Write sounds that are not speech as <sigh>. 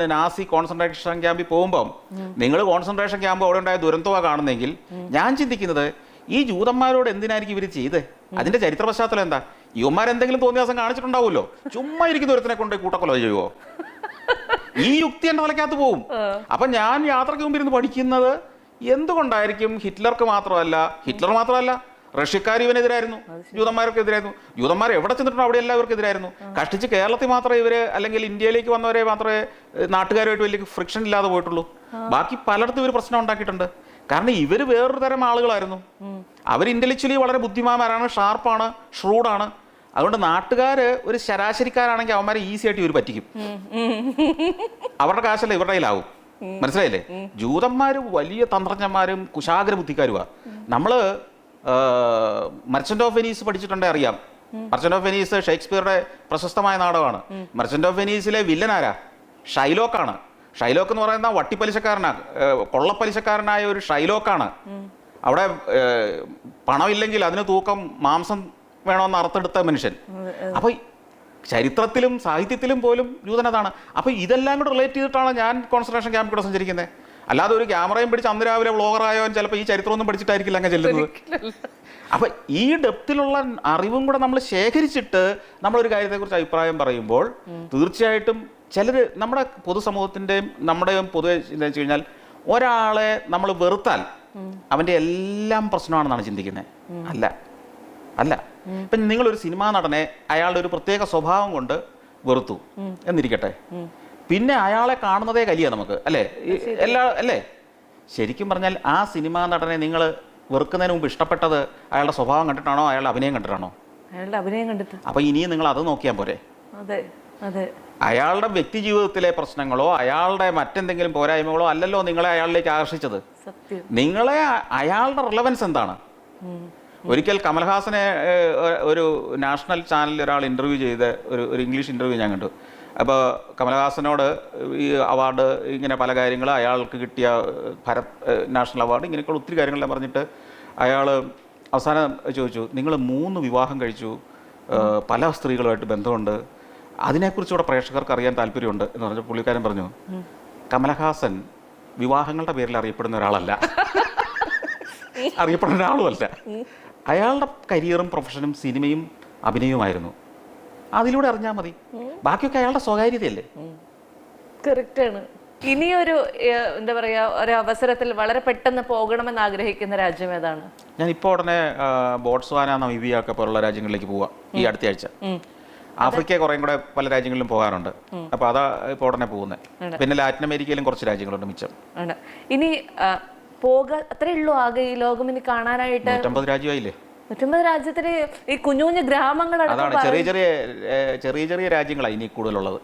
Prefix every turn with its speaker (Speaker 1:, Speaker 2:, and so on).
Speaker 1: Nazi concentration ക്യാമ്പിൽ പോകുമ്പം നിങ്ങൾ കോൺസെൻട്രേഷൻ ക്യാമ്പ് അവിടെ ഉണ്ടായ ദുരന്തമാണ് കാണുന്നെങ്കിൽ ഞാൻ ചിന്തിക്കുന്നത് ഈ ജൂതന്മാരോട് എന്തിനായിരിക്കും ഇവർ ചെയ്ത്? അതിന്റെ ചരിത്ര പശ്ചാത്തലം എന്താ? യുവന്മാർ എന്തെങ്കിലും തോന്നിയ ദിവസം കാണിച്ചിട്ടുണ്ടാവുമല്ലോ. ചുമ്മാ ഇരിക്കുന്ന ഒരുത്തിനെ കൊണ്ട് കൂട്ടക്കൊല ചെയ്യുവോ? ഈ യുക്തി എന്റെ തലക്കകത്ത് പോവും. അപ്പൊ ഞാൻ യാത്രയ്ക്ക് മുമ്പ് ഇരുന്ന് പഠിക്കുന്നത് എന്തുകൊണ്ടായിരിക്കും ഹിറ്റ്ലർക്ക് മാത്രമല്ല ഹിറ്റ്ലർ മാത്രമല്ല റഷ്യക്കാർ ഇവനെതിരായിരുന്നു. ജൂതന്മാർക്ക് എതിരായിരുന്നു ജൂതന്മാർ എവിടെ ചെന്നിട്ടുണ്ടോ അവിടെ എല്ലാവർക്കും എതിരായിരുന്നു. കഷ്ടിച്ച് കേരളത്തിൽ മാത്രമേ ഇവർ അല്ലെങ്കിൽ ഇന്ത്യയിലേക്ക് വന്നവരെ മാത്രമേ നാട്ടുകാരുമായിട്ട് വലിയ ഫ്രിക്ഷൻ ഇല്ലാതെ പോയിട്ടുള്ളൂ. ബാക്കി പലയിടത്തും ഇവർ പ്രശ്നം ഉണ്ടാക്കിയിട്ടുണ്ട്. കാരണം ഇവർ വേറൊരു തരം ആളുകളായിരുന്നു. അവർ ഇന്റലക്ച്വലി വളരെ ബുദ്ധിമാന്മാരാണ് ഷാർപ്പാണ് ഷ്രൂഡാണ് അതുകൊണ്ട് നാട്ടുകാർ ഒരു ശരാശരിക്കാരാണെങ്കിൽ അവന്മാരെ ഈസി ആയിട്ട് ഇവർ പറ്റിക്കും. അവരുടെ കാശല്ല ഇവരുടെ കയ്യിലാവും. മനസ്സിലായില്ലേ? ജൂതന്മാര് വലിയ തന്ത്രജ്ഞന്മാരും കുശാഗ്ര ബുദ്ധിക്കാരുമാണ് നമ്മൾ മർച്ചന്റ് ഓഫ് വെനീസ് പഠിച്ചിട്ടുണ്ടേ അറിയാം. മർച്ചന്റ് ഓഫ് വെനീസ് ഷേക്സ്പിയറുടെ പ്രശസ്തമായ നാടകമാണ് മർച്ചന്റ് ഓഫ് വെനീസിലെ വില്ലൻ ആരാ? ഷൈലോക്കാണ് ഷൈലോക്ക് എന്ന് പറയുന്ന വട്ടിപ്പലിശക്കാരനാ ഏഹ്, കൊള്ളപ്പലിശക്കാരനായ ഒരു ഷൈലോക്കാണ് അവിടെ പണമില്ലെങ്കിൽ അതിന് തൂക്കം മാംസം വേണമെന്ന് അർത്ഥെടുത്ത മനുഷ്യൻ. അപ്പൊ ചരിത്രത്തിലും സാഹിത്യത്തിലും പോലും ജൂതനതാണ് അപ്പൊ ഇതെല്ലാം കൂടെ റിലേറ്റ് ചെയ്തിട്ടാണ് ഞാൻ കോൺസെൻട്രേഷൻ ക്യാമ്പ് കൂടെ സഞ്ചരിക്കുന്നത് അല്ലാതെ ഒരു ക്യാമറയും പിടിച്ച് അന്ന് രാവിലെ വ്ളോഗറായവൻ ചിലപ്പോൾ ഈ ചരിത്രമൊന്നും പഠിച്ചിട്ടായിരിക്കില്ല അങ്ങ് ചെല്ലുന്നത്. അപ്പൊ ഈ ഡെപ്തിലുള്ള അറിവും കൂടെ നമ്മൾ ശേഖരിച്ചിട്ട് നമ്മളൊരു കാര്യത്തെക്കുറിച്ച് അഭിപ്രായം പറയുമ്പോൾ തീർച്ചയായിട്ടും ചിലർ നമ്മുടെ പൊതുസമൂഹത്തിന്റെയും നമ്മുടെയും പൊതുവെ എന്താ വെച്ച് കഴിഞ്ഞാൽ ഒരാളെ നമ്മൾ വെറുത്താൽ അവന്റെ എല്ലാം പ്രശ്നമാണെന്നാണ് ചിന്തിക്കുന്നത് അല്ല. അല്ല. ഇപ്പം നിങ്ങളൊരു സിനിമാ നടനെ അയാളുടെ ഒരു പ്രത്യേക സ്വഭാവം കൊണ്ട് വെറുത്തു എന്നിരിക്കട്ടെ. പിന്നെ അയാളെ കാണുന്നതേ കലിയ നമുക്ക് അല്ലേ? എല്ലാ അല്ലേ? ശരിക്കും പറഞ്ഞാൽ ആ സിനിമാ നടനെ നിങ്ങൾ വെറുക്കുന്നതിന് മുമ്പ് ഇഷ്ടപ്പെട്ടത് അയാളുടെ സ്വഭാവം കണ്ടിട്ടാണോ അയാളുടെ അഭിനയം കണ്ടിട്ടാണോ?
Speaker 2: അയാളുടെ അഭിനയം കണ്ടിട്ട്.
Speaker 1: അപ്പൊ ഇനിയും നിങ്ങൾ അത് നോക്കിയാൽ പോരെ?
Speaker 2: അതെ അതെ.
Speaker 1: അയാളുടെ വ്യക്തി ജീവിതത്തിലെ പ്രശ്നങ്ങളോ അയാളുടെ മറ്റെന്തെങ്കിലും പോരായ്മകളോ അല്ലല്ലോ നിങ്ങളെ അയാളിലേക്ക് ആകർഷിച്ചത്. നിങ്ങളെ അയാളുടെ റിലവൻസ് എന്താണ്? ഒരിക്കൽ കമൽഹാസനെ ഒരു നാഷണൽ ചാനലിൽ ഒരാൾ ഇന്റർവ്യൂ ചെയ്ത് ഒരു ഒരു ഇംഗ്ലീഷ് ഇന്റർവ്യൂ ഞാൻ കണ്ടു. അപ്പോൾ കമലഹാസനോട് ഈ അവാർഡ് ഇങ്ങനെ പല കാര്യങ്ങൾ അയാൾക്ക് കിട്ടിയ ഭരത് നാഷണൽ അവാർഡ് ഇങ്ങനെയൊക്കെയുള്ള ഒത്തിരി കാര്യങ്ങളെല്ലാം പറഞ്ഞിട്ട് അയാൾ അവസാനം ചോദിച്ചു നിങ്ങൾ മൂന്ന് വിവാഹം കഴിച്ചു പല സ്ത്രീകളുമായിട്ട് ബന്ധമുണ്ട്. അതിനെക്കുറിച്ചുകൂടെ പ്രേക്ഷകർക്ക് അറിയാൻ താല്പര്യമുണ്ട്. എന്ന് പറഞ്ഞ പുള്ളിക്കാരൻ പറഞ്ഞു കമലഹാസൻ വിവാഹങ്ങളുടെ പേരിൽ അറിയപ്പെടുന്ന ഒരാളല്ല. <laughs> അറിയപ്പെടുന്ന ഒരാളുമല്ല. അയാളുടെ കരിയറും പ്രൊഫഷനും സിനിമയും അഭിനയവുമായിരുന്നു. അതിലൂടെ അറിഞ്ഞാൽ മതി. ബാക്കിയൊക്കെ അയാളുടെ സ്വകാര്യതയല്ലേ?
Speaker 2: കറക്റ്റ് ആണ്. ഇനിയൊരു എന്താ പറയാ ഒരു അവസരത്തിൽ വളരെ പെട്ടെന്ന് പോകണമെന്ന് ആഗ്രഹിക്കുന്ന രാജ്യം ഏതാണ്?
Speaker 1: ഞാൻ ഇപ്പോൾ ഉടനെ ബോട്സ്വാന നമീബിയ ഒക്കെ പോലുള്ള രാജ്യങ്ങളിലേക്ക് പോവാ ഈ അടുത്ത ആഴ്ച. ആഫ്രിക്ക കുറേം കൂടെ പല രാജ്യങ്ങളിലും പോകാറുണ്ട്. അപ്പൊ അതാ ഇപ്പോൾ ഉടനെ പോകുന്നത് പിന്നെ ലാറ്റിൻ അമേരിക്കയിലും കുറച്ച് രാജ്യങ്ങളുണ്ട് മിച്ചം.
Speaker 2: ഇനി പോകാ പോക അത്രേ ഉള്ളൂ ആകെ ഈ ലോകം ഇനി കാണാനായിട്ട്.
Speaker 1: നൂറ്റമ്പത് രാജ്യമായില്ലേ?
Speaker 2: രാജ്യത്തിന് ഈ കുഞ്ഞു കുഞ്ഞു ഗ്രാമങ്ങളാണ്
Speaker 1: അതാണ് ചെറിയ ചെറിയ ചെറിയ ചെറിയ രാജ്യങ്ങളാണ് ഇനി കൂടുതലുള്ളത്.